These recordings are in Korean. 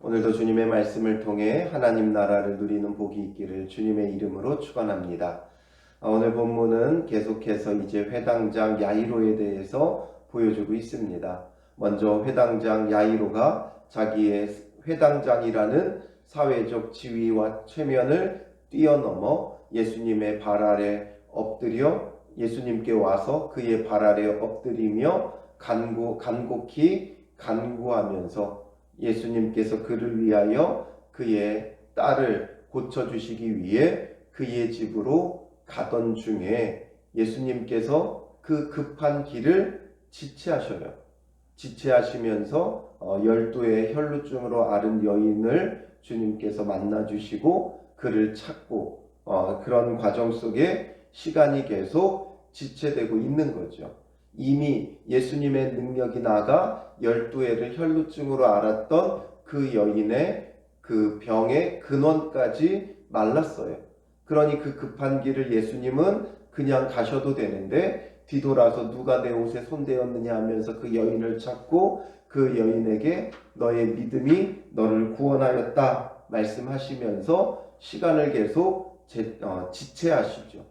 오늘도 주님의 말씀을 통해 하나님 나라를 누리는 복이 있기를 주님의 이름으로 축원합니다. 아, 오늘 본문은 계속해서 이제 회당장 야이로에 대해서 보여주고 있습니다. 먼저 회당장 야이로가 자기의 회당장이라는 사회적 지위와 체면을 뛰어넘어 예수님의 발 아래 엎드려 예수님께 와서 그의 발 아래 엎드리며 간구, 간곡히 간구하면서 예수님께서 그를 위하여 그의 딸을 고쳐주시기 위해 그의 집으로 가던 중에 예수님께서 그 급한 길을 지체하셔요. 지체하시면서 어, 열두의 혈루증으로 앓은 여인을 주님께서 만나주시고 그를 찾고 어, 그런 과정 속에 시간이 계속 지체되고 있는 거죠. 이미 예수님의 능력이 나가 열두해를 혈루증으로 앓았던 그 여인의 그 병의 근원까지 말랐어요. 그러니 그 급한 길을 예수님은 그냥 가셔도 되는데 뒤돌아서 누가 내 옷에 손대었느냐 하면서 그 여인을 찾고 그 여인에게 너의 믿음이 너를 구원하였다 말씀하시면서 시간을 계속 제, 어, 지체하시죠.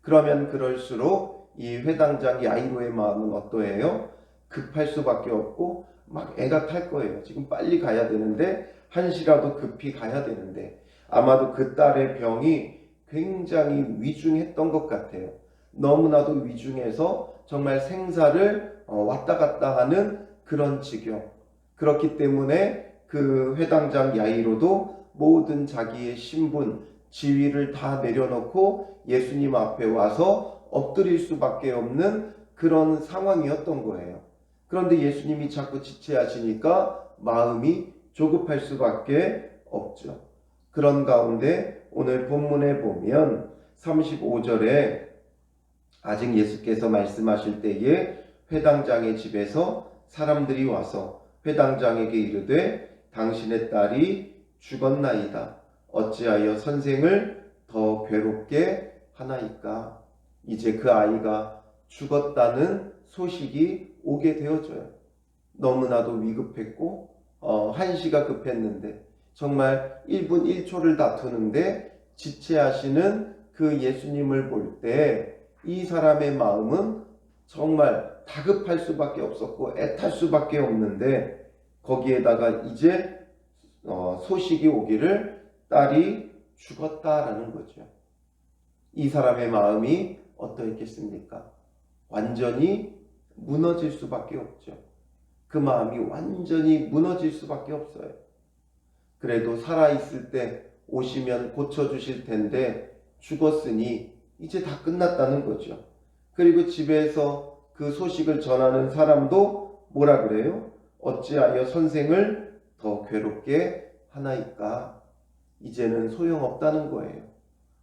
그러면 그럴수록 이 회당장 야이로의 마음은 어떠해요? 급할 수밖에 없고 막 애가 탈 거예요. 지금 빨리 가야 되는데 한시라도 급히 가야 되는데 아마도 그 딸의 병이 굉장히 위중했던 것 같아요. 너무나도 위중해서 정말 생사를 어, 왔다 갔다 하는 그런 지경. 그렇기 때문에 그 회당장 야이로도 모든 자기의 신분, 지위를 다 내려놓고 예수님 앞에 와서 엎드릴 수밖에 없는 그런 상황이었던 거예요. 그런데 예수님이 자꾸 지체하시니까 마음이 조급할 수밖에 없죠. 그런 가운데 오늘 본문에 보면 35절에 아직 예수께서 말씀하실 때에 회당장의 집에서 사람들이 와서 회당장에게 이르되 당신의 딸이 죽었나이다. 어찌하여 선생을 더 괴롭게 하나이까? 이제 그 아이가 죽었다는 소식이 오게 되어져요. 너무나도 위급했고 어, 한시가 급했는데 정말 1분 1초를 다투는데 지체하시는 그 예수님을 볼 때 이 사람의 마음은 정말 다급할 수밖에 없었고 애탈 수밖에 없는데 거기에다가 이제 어, 소식이 오기를 딸이 죽었다라는 거죠. 이 사람의 마음이 어떠했겠습니까? 완전히 무너질 수밖에 없죠. 그 마음이 완전히 무너질 수밖에 없어요. 그래도 살아있을 때 오시면 고쳐주실 텐데 죽었으니 이제 다 끝났다는 거죠. 그리고 집에서 그 소식을 전하는 사람도 뭐라 그래요? 어찌하여 선생을 더 괴롭게 하나이까? 이제는 소용없다는 거예요.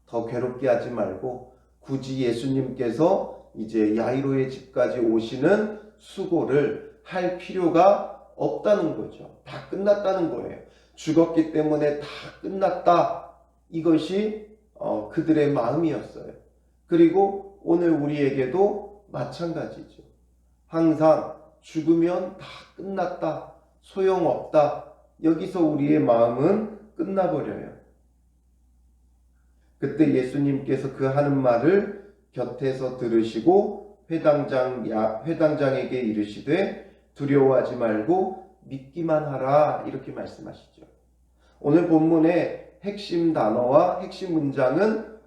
더 괴롭게 하지 말고 굳이 예수님께서 이제 야이로의 집까지 오시는 수고를 할 필요가 없다는 거죠. 다 끝났다는 거예요. 죽었기 때문에 다 끝났다. 이것이 어, 그들의 마음이었어요. 그리고 오늘 우리에게도 마찬가지죠. 항상 죽으면 다 끝났다. 소용없다. 여기서 우리의 마음은 끝나버려요. 그때 예수님께서 그 하는 말을 곁에서 들으시고 회당장 야, 회당장에게 이르시되 두려워하지 말고 믿기만 하라 이렇게 말씀하시죠. 오늘 본문의 핵심 단어와 핵심 문장은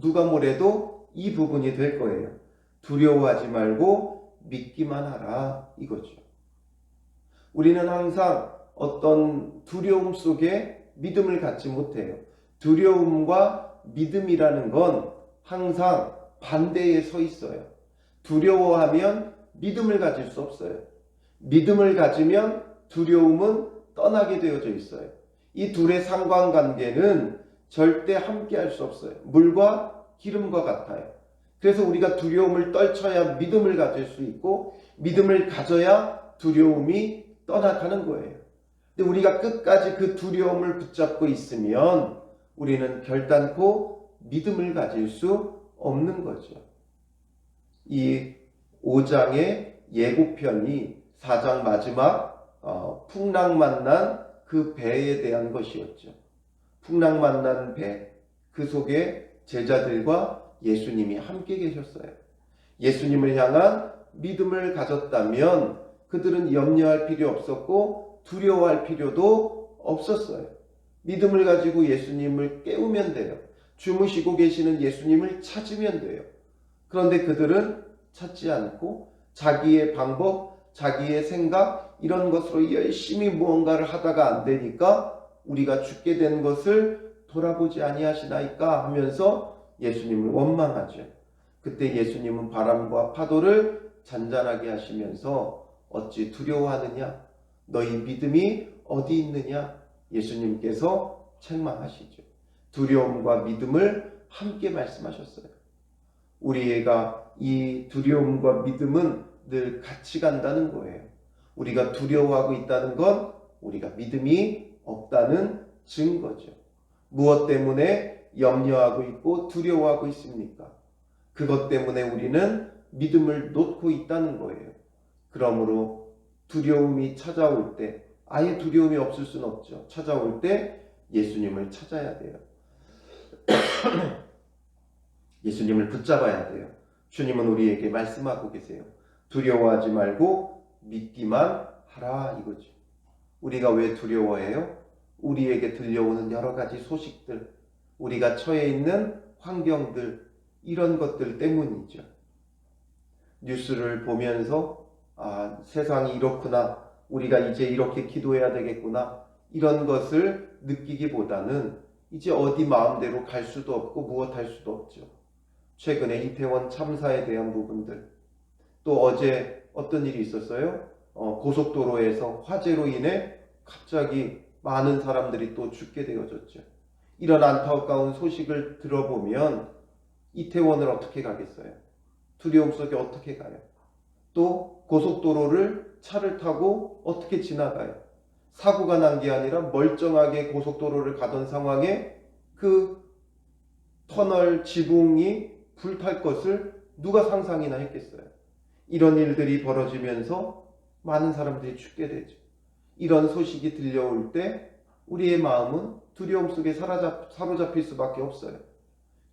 누가 뭐래도 이 부분이 될 거예요. 두려워하지 말고 믿기만 하라 이거죠. 우리는 항상 어떤 두려움 속에 믿음을 갖지 못해요. 두려움과 믿음이라는 건 항상 반대에 서 있어요. 두려워하면 믿음을 가질 수 없어요. 믿음을 가지면 두려움은 떠나게 되어져 있어요. 이 둘의 상관관계는 절대 함께 할 수 없어요. 물과 기름과 같아요. 그래서 우리가 두려움을 떨쳐야 믿음을 가질 수 있고 믿음을 가져야 두려움이 떠나가는 거예요. 근데 우리가 끝까지 그 두려움을 붙잡고 있으면 우리는 결단코 믿음을 가질 수 없는 거죠. 이 5장의 예고편이 4장 마지막 어, 풍랑 만난 그 배에 대한 것이었죠. 풍랑 만난 배, 그 속에 제자들과 예수님이 함께 계셨어요. 예수님을 향한 믿음을 가졌다면 그들은 염려할 필요 없었고 두려워할 필요도 없었어요. 믿음을 가지고 예수님을 깨우면 돼요. 주무시고 계시는 예수님을 찾으면 돼요. 그런데 그들은 찾지 않고 자기의 방법, 자기의 생각, 이런 것으로 열심히 무언가를 하다가 안 되니까 우리가 죽게 된 것을 돌아보지 아니하시나이까 하면서 예수님을 원망하죠. 그때 예수님은 바람과 파도를 잔잔하게 하시면서 어찌 두려워하느냐? 너희 믿음이 어디 있느냐? 예수님께서 책망하시죠. 두려움과 믿음을 함께 말씀하셨어요. 우리가 이 두려움과 믿음은 늘 같이 간다는 거예요. 우리가 두려워하고 있다는 건 우리가 믿음이 없다는 증거죠. 무엇 때문에 염려하고 있고 두려워하고 있습니까? 그것 때문에 우리는 믿음을 놓고 있다는 거예요. 그러므로 두려움이 찾아올 때, 아예 두려움이 없을 수는 없죠. 찾아올 때 예수님을 찾아야 돼요. 예수님을 붙잡아야 돼요. 주님은 우리에게 말씀하고 계세요. 두려워하지 말고 믿기만 하라 이거죠. 우리가 왜 두려워해요? 우리에게 들려오는 여러 가지 소식들, 우리가 처해 있는 환경들, 이런 것들 때문이죠. 뉴스를 보면서 아, 세상이 이렇구나. 우리가 이제 이렇게 기도해야 되겠구나. 이런 것을 느끼기보다는 이제 어디 마음대로 갈 수도 없고 무엇 할 수도 없죠. 최근에 이태원 참사에 대한 부분들. 또 어제 어떤 일이 있었어요? 어, 고속도로에서 화재로 인해 갑자기 많은 사람들이 또 죽게 되어졌죠. 이런 안타까운 소식을 들어보면 이태원을 어떻게 가겠어요? 두려움 속에 어떻게 가요? 또 고속도로를 차를 타고 어떻게 지나가요? 사고가 난 게 아니라 멀쩡하게 고속도로를 가던 상황에 그 터널 지붕이 불탈 것을 누가 상상이나 했겠어요? 이런 일들이 벌어지면서 많은 사람들이 죽게 되죠. 이런 소식이 들려올 때 우리의 마음은 두려움 속에 사로잡, 사로잡힐 수밖에 없어요.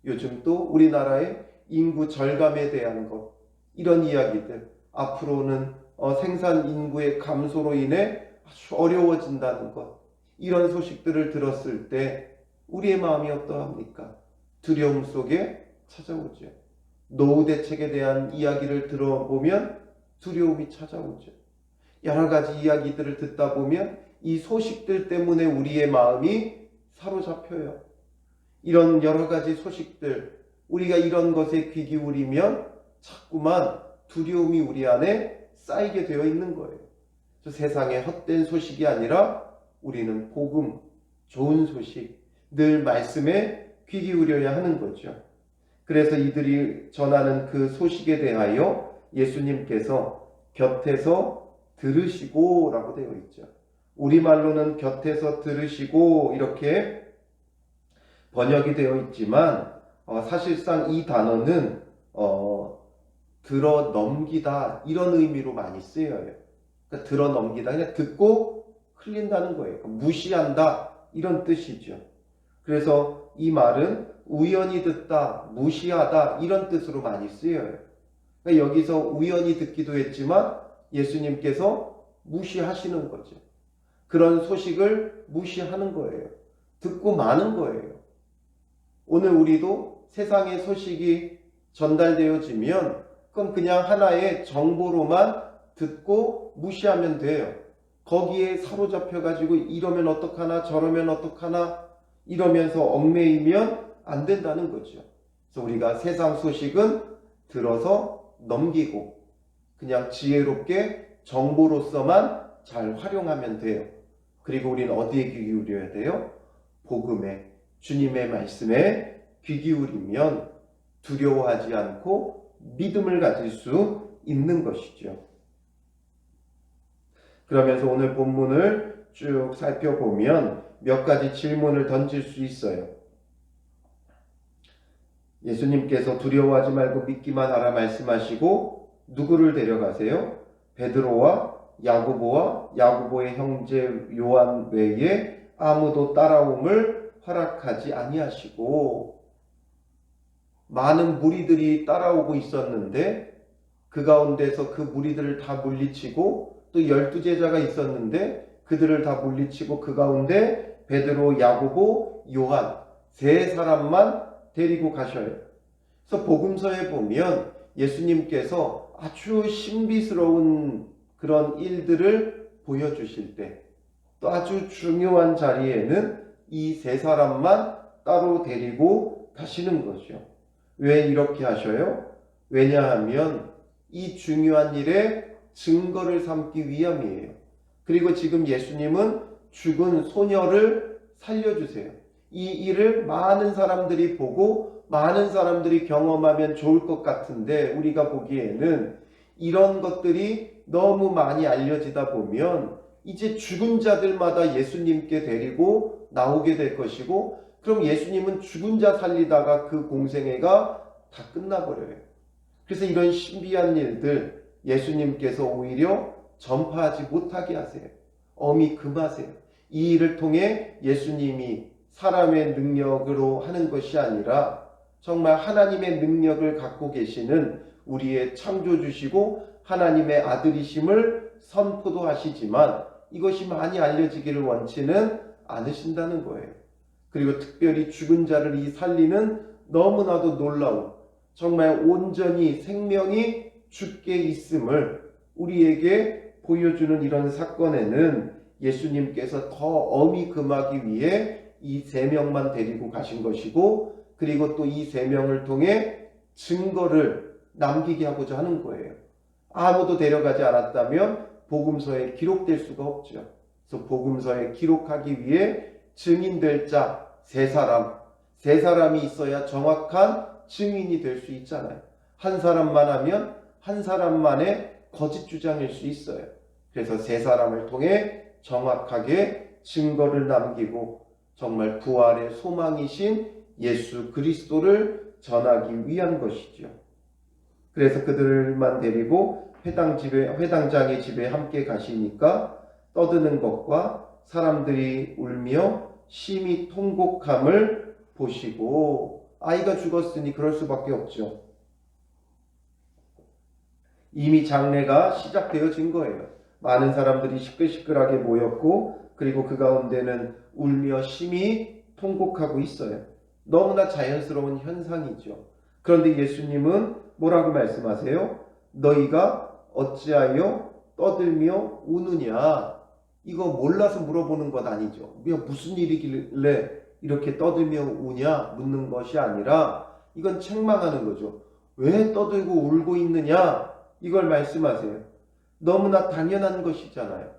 요즘 또 우리나라의 인구 절감에 대한 것, 이런 이야기들, 앞으로는 어, 생산 인구의 감소로 인해 아주 어려워진다는 것, 이런 소식들을 들었을 때 우리의 마음이 어떠합니까? 두려움 속에 찾아오죠. 노후 대책에 대한 이야기를 들어보면 두려움이 찾아오죠. 여러 가지 이야기들을 듣다 보면 이 소식들 때문에 우리의 마음이 사로잡혀요. 이런 여러 가지 소식들, 우리가 이런 것에 귀 기울이면 자꾸만 두려움이 우리 안에 쌓이게 되어 있는 거예요. 세상에 헛된 소식이 아니라 우리는 복음, 좋은 소식, 늘 말씀에 귀 기울여야 하는 거죠. 그래서 이들이 전하는 그 소식에 대하여 예수님께서 곁에서 들으시고 라고 되어 있죠. 우리말로는 곁에서 들으시고 이렇게 번역이 되어 있지만 어, 사실상 이 단어는 어, 들어 넘기다 이런 의미로 많이 쓰여요. 그러니까 들어 넘기다 그냥 듣고 흘린다는 거예요. 그러니까 무시한다 이런 뜻이죠. 그래서 이 말은 우연히 듣다, 무시하다 이런 뜻으로 많이 쓰여요. 그러니까 여기서 우연히 듣기도 했지만 예수님께서 무시하시는 거죠. 그런 소식을 무시하는 거예요. 듣고 마는 거예요. 오늘 우리도 세상의 소식이 전달되어지면 그건 그냥 하나의 정보로만 듣고 무시하면 돼요. 거기에 사로잡혀 가지고 이러면 어떡하나 저러면 어떡하나 이러면서 얽매이면 안 된다는 거죠. 그래서 우리가 세상 소식은 들어서 넘기고 그냥 지혜롭게 정보로서만 잘 활용하면 돼요. 그리고 우리는 어디에 귀 기울여야 돼요? 복음에, 주님의 말씀에 귀 기울이면 두려워하지 않고 믿음을 가질 수 있는 것이죠. 그러면서 오늘 본문을 쭉 살펴보면 몇 가지 질문을 던질 수 있어요. 예수님께서 두려워하지 말고 믿기만 하라 말씀하시고 누구를 데려가세요? 베드로와 야고보와 야고보의 형제 요한 외에 아무도 따라옴을 허락하지 아니하시고 많은 무리들이 따라오고 있었는데 그 가운데서 그 무리들을 다 물리치고 또 열두 제자가 있었는데 그들을 다 물리치고 그 가운데 베드로, 야고보, 요한 세 사람만 데리고 가셔요. 그래서 복음서에 보면 예수님께서 아주 신비스러운 그런 일들을 보여주실 때 또 아주 중요한 자리에는 이 세 사람만 따로 데리고 가시는 거죠. 왜 이렇게 하셔요? 왜냐하면 이 중요한 일에 증거를 삼기 위함이에요. 그리고 지금 예수님은 죽은 소녀를 살려주세요. 이 일을 많은 사람들이 보고 많은 사람들이 경험하면 좋을 것 같은데 우리가 보기에는 이런 것들이 너무 많이 알려지다 보면 이제 죽은 자들마다 예수님께 데리고 나오게 될 것이고 그럼 예수님은 죽은 자 살리다가 그 공생애가 다 끝나버려요. 그래서 이런 신비한 일들 예수님께서 오히려 전파하지 못하게 하세요. 엄히 금하세요. 이 일을 통해 예수님이 사람의 능력으로 하는 것이 아니라 정말 하나님의 능력을 갖고 계시는 우리의 창조주시고 하나님의 아들이심을 선포도 하시지만 이것이 많이 알려지기를 원치는 않으신다는 거예요. 그리고 특별히 죽은 자를 이 살리는 너무나도 놀라운 정말 온전히 생명이 죽게 있음을 우리에게 보여주는 이런 사건에는 예수님께서 더 엄히 금하기 위해 이 세 명만 데리고 가신 것이고 그리고 또 이 세 명을 통해 증거를 남기게 하고자 하는 거예요. 아무도 데려가지 않았다면 복음서에 기록될 수가 없죠. 그래서 복음서에 기록하기 위해 증인될 자 세 사람, 세 사람이 있어야 정확한 증인이 될 수 있잖아요. 한 사람만 하면 한 사람만의 거짓 주장일 수 있어요. 그래서 세 사람을 통해 정확하게 증거를 남기고 정말 부활의 소망이신 예수 그리스도를 전하기 위한 것이죠. 그래서 그들만 데리고 회당 집에 회당장의 집에 함께 가시니까 떠드는 것과 사람들이 울며 심히 통곡함을 보시고 아이가 죽었으니 그럴 수밖에 없죠. 이미 장례가 시작되어진 거예요. 많은 사람들이 시끌시끌하게 모였고 그리고 그 가운데는 울며 심히 통곡하고 있어요. 너무나 자연스러운 현상이죠. 그런데 예수님은 뭐라고 말씀하세요? 너희가 어찌하여 떠들며 우느냐? 이거 몰라서 물어보는 것 아니죠. 무슨 일이길래 이렇게 떠들며 우냐? 묻는 것이 아니라 이건 책망하는 거죠. 왜 떠들고 울고 있느냐? 이걸 말씀하세요. 너무나 당연한 것이잖아요.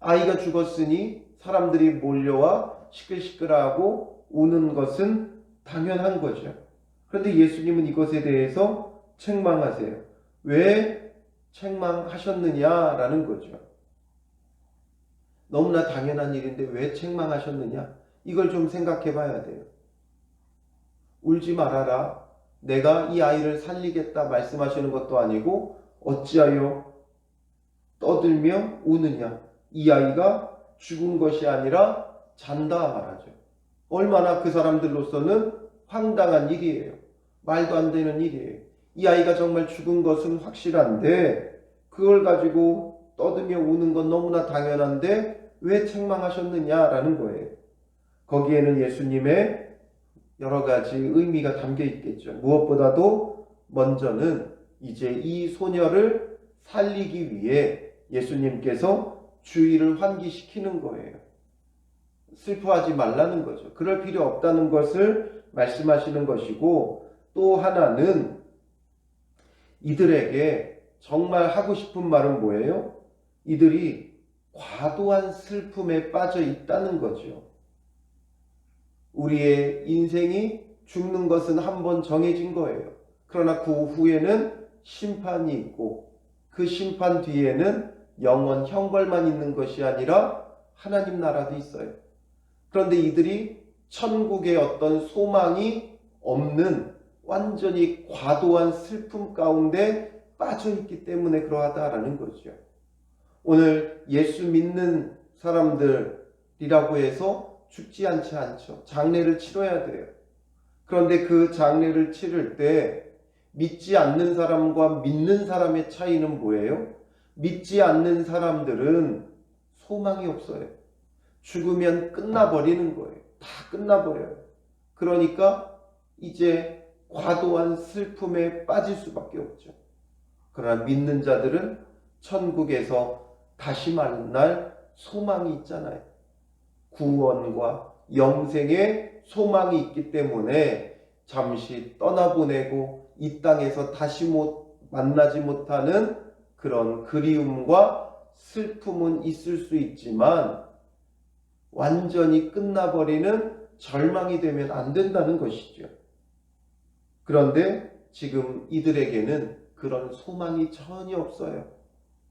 아이가 죽었으니 사람들이 몰려와 시끌시끌하고 우는 것은 당연한 거죠. 그런데 예수님은 이것에 대해서 책망하세요. 왜 책망하셨느냐라는 거죠. 너무나 당연한 일인데 왜 책망하셨느냐? 이걸 좀 생각해 봐야 돼요. 울지 말아라. 내가 이 아이를 살리겠다 말씀하시는 것도 아니고 어찌하여 떠들며 우느냐? 이 아이가 죽은 것이 아니라 잔다 말하죠. 얼마나 그 사람들로서는 황당한 일이에요. 말도 안 되는 일이에요. 이 아이가 정말 죽은 것은 확실한데 그걸 가지고 떠들며 우는 건 너무나 당연한데 왜 책망하셨느냐라는 거예요. 거기에는 예수님의 여러 가지 의미가 담겨 있겠죠. 무엇보다도 먼저는 이제 이 소녀를 살리기 위해 예수님께서 주의를 환기시키는 거예요. 슬퍼하지 말라는 거죠. 그럴 필요 없다는 것을 말씀하시는 것이고 또 하나는 이들에게 정말 하고 싶은 말은 뭐예요? 이들이 과도한 슬픔에 빠져 있다는 거죠. 우리의 인생이 죽는 것은 한 번 정해진 거예요. 그러나 그 후에는 심판이 있고 그 심판 뒤에는 영원 형벌만 있는 것이 아니라 하나님 나라도 있어요. 그런데 이들이 천국의 어떤 소망이 없는 완전히 과도한 슬픔 가운데 빠져 있기 때문에 그러하다라는 거죠. 오늘 예수 믿는 사람들이라고 해서 죽지 않지 않죠. 장례를 치러야 돼요. 그런데 그 장례를 치를 때 믿지 않는 사람과 믿는 사람의 차이는 뭐예요? 믿지 않는 사람들은 소망이 없어요. 죽으면 끝나버리는 거예요. 다 끝나버려요. 그러니까 이제 과도한 슬픔에 빠질 수밖에 없죠. 그러나 믿는 자들은 천국에서 다시 만날 소망이 있잖아요. 구원과 영생의 소망이 있기 때문에 잠시 떠나보내고 이 땅에서 다시 못 만나지 못하는 그런 그리움과 슬픔은 있을 수 있지만 완전히 끝나버리는 절망이 되면 안 된다는 것이죠. 그런데 지금 이들에게는 그런 소망이 전혀 없어요.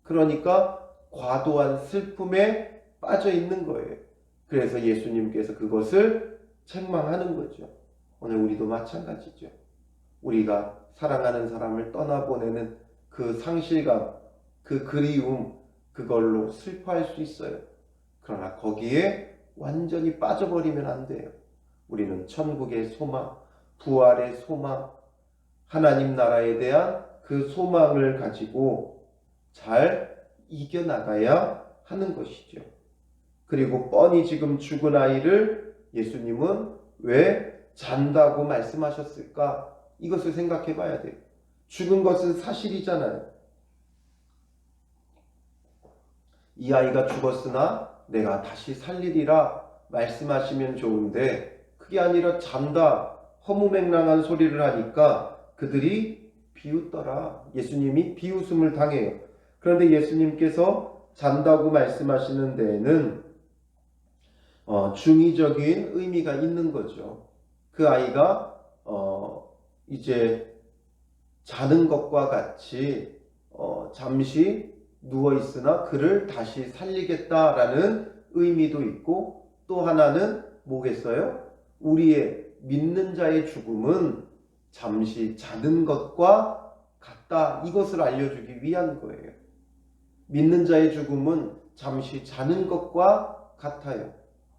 그러니까 과도한 슬픔에 빠져 있는 거예요. 그래서 예수님께서 그것을 책망하는 거죠. 오늘 우리도 마찬가지죠. 우리가 사랑하는 사람을 떠나보내는 그 상실감, 그 그리움, 그걸로 슬퍼할 수 있어요. 그러나 거기에 완전히 빠져버리면 안 돼요. 우리는 천국의 소망, 부활의 소망, 하나님 나라에 대한 그 소망을 가지고 잘 이겨나가야 하는 것이죠. 그리고 뻔히 지금 죽은 아이를 예수님은 왜 잔다고 말씀하셨을까? 이것을 생각해 봐야 돼요. 죽은 것은 사실이잖아요. 이 아이가 죽었으나 내가 다시 살리리라 말씀하시면 좋은데 그게 아니라 잔다 허무맹랑한 소리를 하니까 그들이 비웃더라. 예수님이 비웃음을 당해요. 그런데 예수님께서 잔다고 말씀하시는 데에는 어, 중의적인 의미가 있는 거죠. 그 아이가 어, 이제 자는 것과 같이 어, 잠시 누워 있으나 그를 다시 살리겠다라는 의미도 있고 또 하나는 뭐겠어요? 우리의 믿는 자의 죽음은 잠시 자는 것과 같다. 이것을 알려주기 위한 거예요. 믿는 자의 죽음은 잠시 자는 것과 같아요.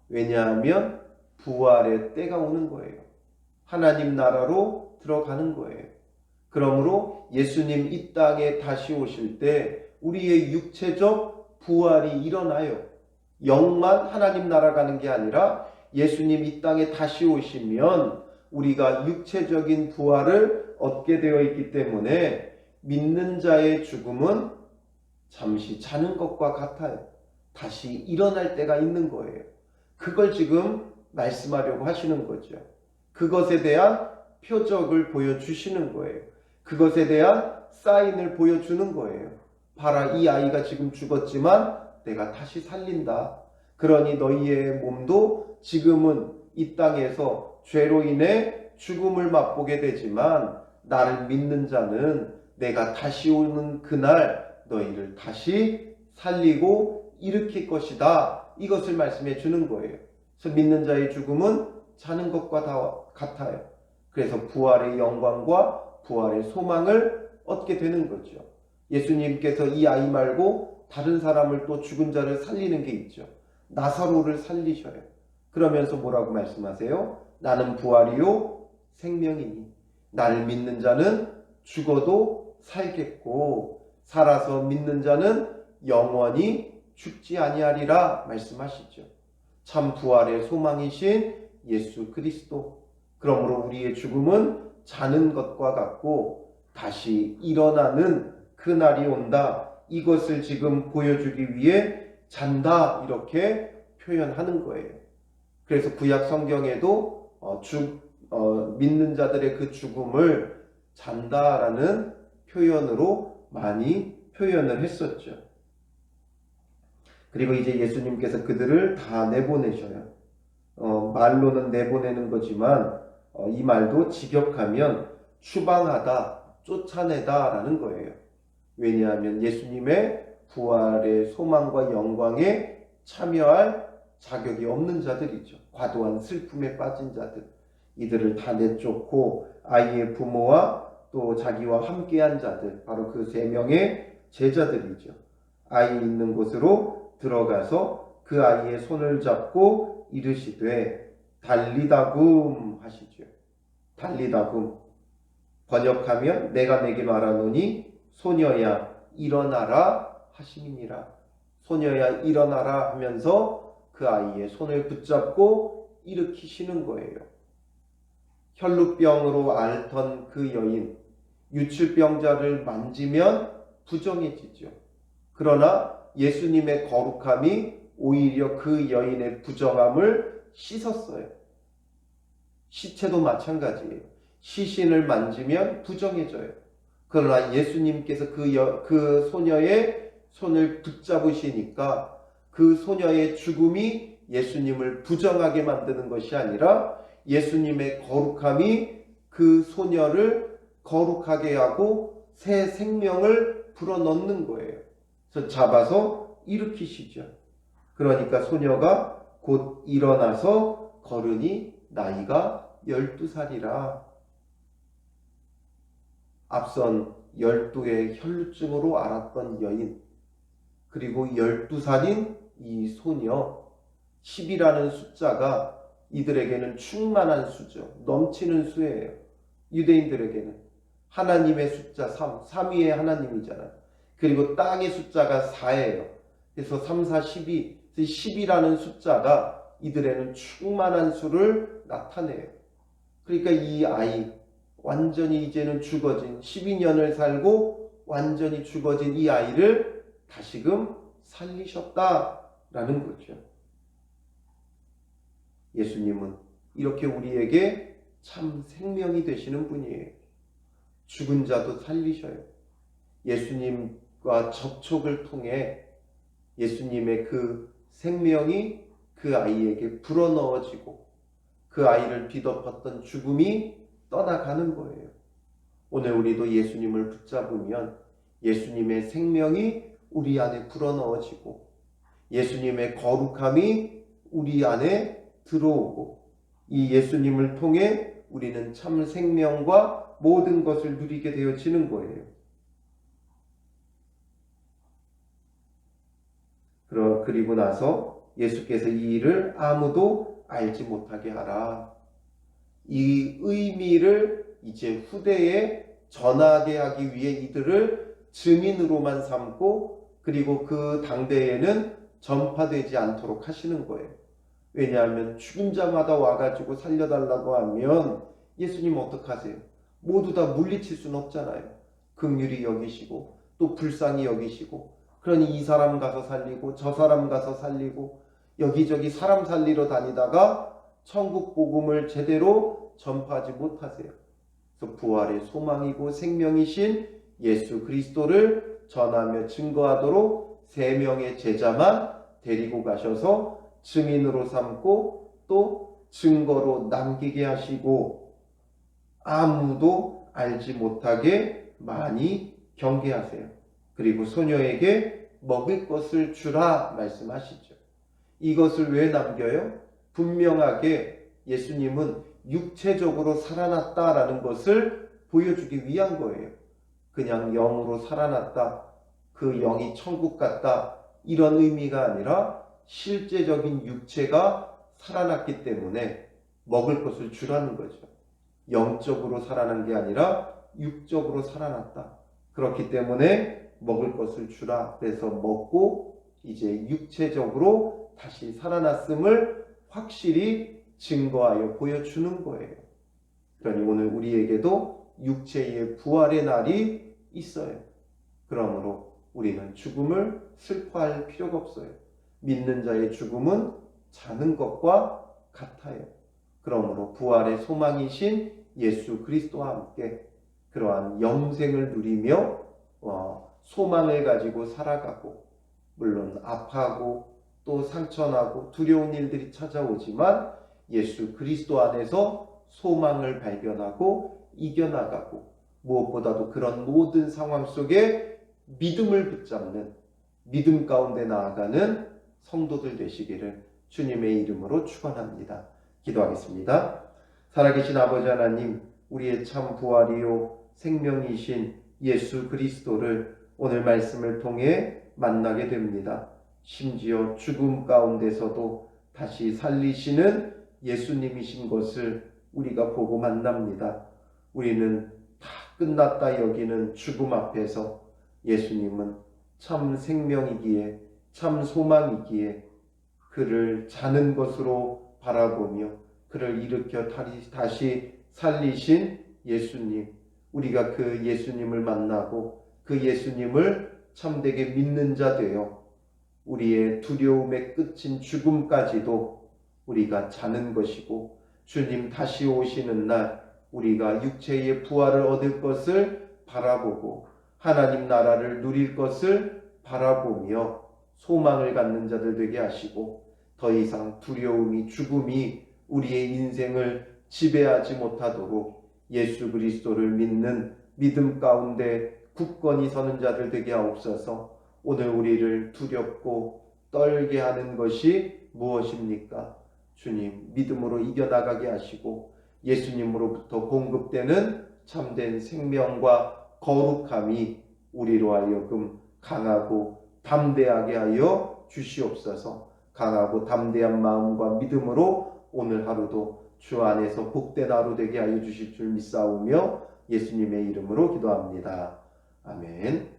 왜냐하면 부활의 때가 오는 거예요. 하나님 나라로 들어가는 거예요. 그러므로 예수님 이 땅에 다시 오실 때 우리의 육체적 부활이 일어나요. 영만 하나님 나라 가는 게 아니라 예수님 이 땅에 다시 오시면 우리가 육체적인 부활을 얻게 되어 있기 때문에 믿는 자의 죽음은 잠시 자는 것과 같아요. 다시 일어날 때가 있는 거예요. 그걸 지금 말씀하려고 하시는 거죠. 그것에 대한 표적을 보여주시는 거예요. 그것에 대한 사인을 보여주는 거예요. 봐라, 이 아이가 지금 죽었지만 내가 다시 살린다. 그러니 너희의 몸도 지금은 이 땅에서 죄로 인해 죽음을 맛보게 되지만 나를 믿는 자는 내가 다시 오는 그날 너희를 다시 살리고 일으킬 것이다. 이것을 말씀해 주는 거예요. 그래서 믿는 자의 죽음은 자는 것과 다 같아요. 그래서 부활의 영광과 부활의 소망을 얻게 되는 거죠. 예수님께서 이 아이 말고 다른 사람을 또 죽은 자를 살리는 게 있죠. 나사로를 살리셔요. 그러면서 뭐라고 말씀하세요? 나는 부활이요 생명이니 나를 믿는 자는 죽어도 살겠고 살아서 믿는 자는 영원히 죽지 아니하리라 말씀하시죠. 참 부활의 소망이신 예수 그리스도. 그러므로 우리의 죽음은 자는 것과 같고 다시 일어나는 그 날이 온다. 이것을 지금 보여주기 위해 잔다. 이렇게 표현하는 거예요. 그래서 구약 성경에도 어, 죽, 어, 믿는 자들의 그 죽음을 잔다라는 표현으로 많이 표현을 했었죠. 그리고 이제 예수님께서 그들을 다 내보내셔요. 어, 말로는 내보내는 거지만 어, 이 말도 직역하면 추방하다, 쫓아내다 라는 거예요. 왜냐하면 예수님의 부활의 소망과 영광에 참여할 자격이 없는 자들이죠. 과도한 슬픔에 빠진 자들. 이들을 다 내쫓고 아이의 부모와 또 자기와 함께한 자들, 바로 그 세 명의 제자들이죠. 아이 있는 곳으로 들어가서 그 아이의 손을 잡고 이르시되 달리다굼 하시죠. 달리다굼 번역하면 내가 내게 말하노니 소녀야 일어나라 하심이니라. 소녀야 일어나라 하면서 그 아이의 손을 붙잡고 일으키시는 거예요. 혈루병으로 앓던 그 여인, 유출병자를 만지면 부정해지죠. 그러나 예수님의 거룩함이 오히려 그 여인의 부정함을 씻었어요. 시체도 마찬가지예요. 시신을 만지면 부정해져요. 그러나 예수님께서 그, 여, 그 소녀의 손을 붙잡으시니까 그 소녀의 죽음이 예수님을 부정하게 만드는 것이 아니라 예수님의 거룩함이 그 소녀를 거룩하게 하고 새 생명을 불어넣는 거예요. 그래서 잡아서 일으키시죠. 그러니까 소녀가 곧 일어나서 걸으니 나이가 12살이라. 앞선 12의 혈루증으로 앓았던 여인, 그리고 12살인 이 소녀, 10이라는 숫자가 이들에게는 충만한 수죠. 넘치는 수예요. 유대인들에게는. 하나님의 숫자 3, 3위의 하나님이잖아요. 그리고 땅의 숫자가 4예요. 그래서 3, 4, 12, 10이라는 숫자가 이들에는 충만한 수를 나타내요. 그러니까 이 아이, 완전히 이제는 죽어진 12년을 살고 완전히 죽어진 이 아이를 다시금 살리셨다라는 거죠. 예수님은 이렇게 우리에게 참 생명이 되시는 분이에요. 죽은 자도 살리셔요. 예수님과 접촉을 통해 예수님의 그 생명이 그 아이에게 불어넣어지고 그 아이를 뒤덮었던 죽음이 떠나가는 거예요. 오늘 우리도 예수님을 붙잡으면 예수님의 생명이 우리 안에 불어넣어지고 예수님의 거룩함이 우리 안에 들어오고 이 예수님을 통해 우리는 참 생명과 모든 것을 누리게 되어지는 거예요. 그리고 나서 예수께서 이 일을 아무도 알지 못하게 하라. 이 의미를 이제 후대에 전하게 하기 위해 이들을 증인으로만 삼고 그리고 그 당대에는 전파되지 않도록 하시는 거예요. 왜냐하면 죽은 자마다 와가지고 살려달라고 하면 예수님 어떡하세요? 모두 다 물리칠 수는 없잖아요. 극률이 여기시고 또 불쌍히 여기시고 그러니 이 사람 가서 살리고 저 사람 가서 살리고 여기저기 사람 살리러 다니다가 천국 복음을 제대로 전파하지 못하세요. 그래서 부활의 소망이고 생명이신 예수 그리스도를 전하며 증거하도록 세 명의 제자만 데리고 가셔서 증인으로 삼고 또 증거로 남기게 하시고 아무도 알지 못하게 많이 경계하세요. 그리고 소녀에게 먹을 것을 주라 말씀하시죠. 이것을 왜 남겨요? 분명하게 예수님은 육체적으로 살아났다라는 것을 보여주기 위한 거예요. 그냥 영으로 살아났다. 그 영이 천국 같다. 이런 의미가 아니라 실제적인 육체가 살아났기 때문에 먹을 것을 주라는 거죠. 영적으로 살아난 게 아니라 육적으로 살아났다. 그렇기 때문에 먹을 것을 주라. 그래서 먹고 이제 육체적으로 다시 살아났음을 확실히 증거하여 보여주는 거예요. 그러니 오늘 우리에게도 육체의 부활의 날이 있어요. 그러므로 우리는 죽음을 슬퍼할 필요가 없어요. 믿는 자의 죽음은 자는 것과 같아요. 그러므로 부활의 소망이신 예수 그리스도와 함께 그러한 영생을 누리며 어, 소망을 가지고 살아가고 물론 아파하고 또 상처나고 두려운 일들이 찾아오지만 예수 그리스도 안에서 소망을 발견하고 이겨나가고 무엇보다도 그런 모든 상황 속에 믿음을 붙잡는 믿음 가운데 나아가는 성도들 되시기를 주님의 이름으로 축원합니다. 기도하겠습니다. 살아계신 아버지 하나님, 우리의 참 부활이요 생명이신 예수 그리스도를 오늘 말씀을 통해 만나게 됩니다. 심지어 죽음 가운데서도 다시 살리시는 예수님이신 것을 우리가 보고 만납니다. 우리는 다 끝났다 여기는 죽음 앞에서 예수님은 참 생명이기에 참 소망이기에 그를 자는 것으로 바라보며 그를 일으켜 다시 살리신 예수님. 우리가 그 예수님을 만나고 그 예수님을 참되게 믿는 자 되어 우리의 두려움의 끝인 죽음까지도 우리가 자는 것이고 주님 다시 오시는 날 우리가 육체의 부활을 얻을 것을 바라보고 하나님 나라를 누릴 것을 바라보며 소망을 갖는 자들 되게 하시고 더 이상 두려움이 죽음이 우리의 인생을 지배하지 못하도록 예수 그리스도를 믿는 믿음 가운데 굳건히 서는 자들 되게 하옵소서. 오늘 우리를 두렵고 떨게 하는 것이 무엇입니까? 주님 믿음으로 이겨나가게 하시고 예수님으로부터 공급되는 참된 생명과 거룩함이 우리로 하여금 강하고 담대하게 하여 주시옵소서. 강하고 담대한 마음과 믿음으로 오늘 하루도 주 안에서 복된 하루 되게 하여 주실 줄 믿사오며 예수님의 이름으로 기도합니다. 아멘.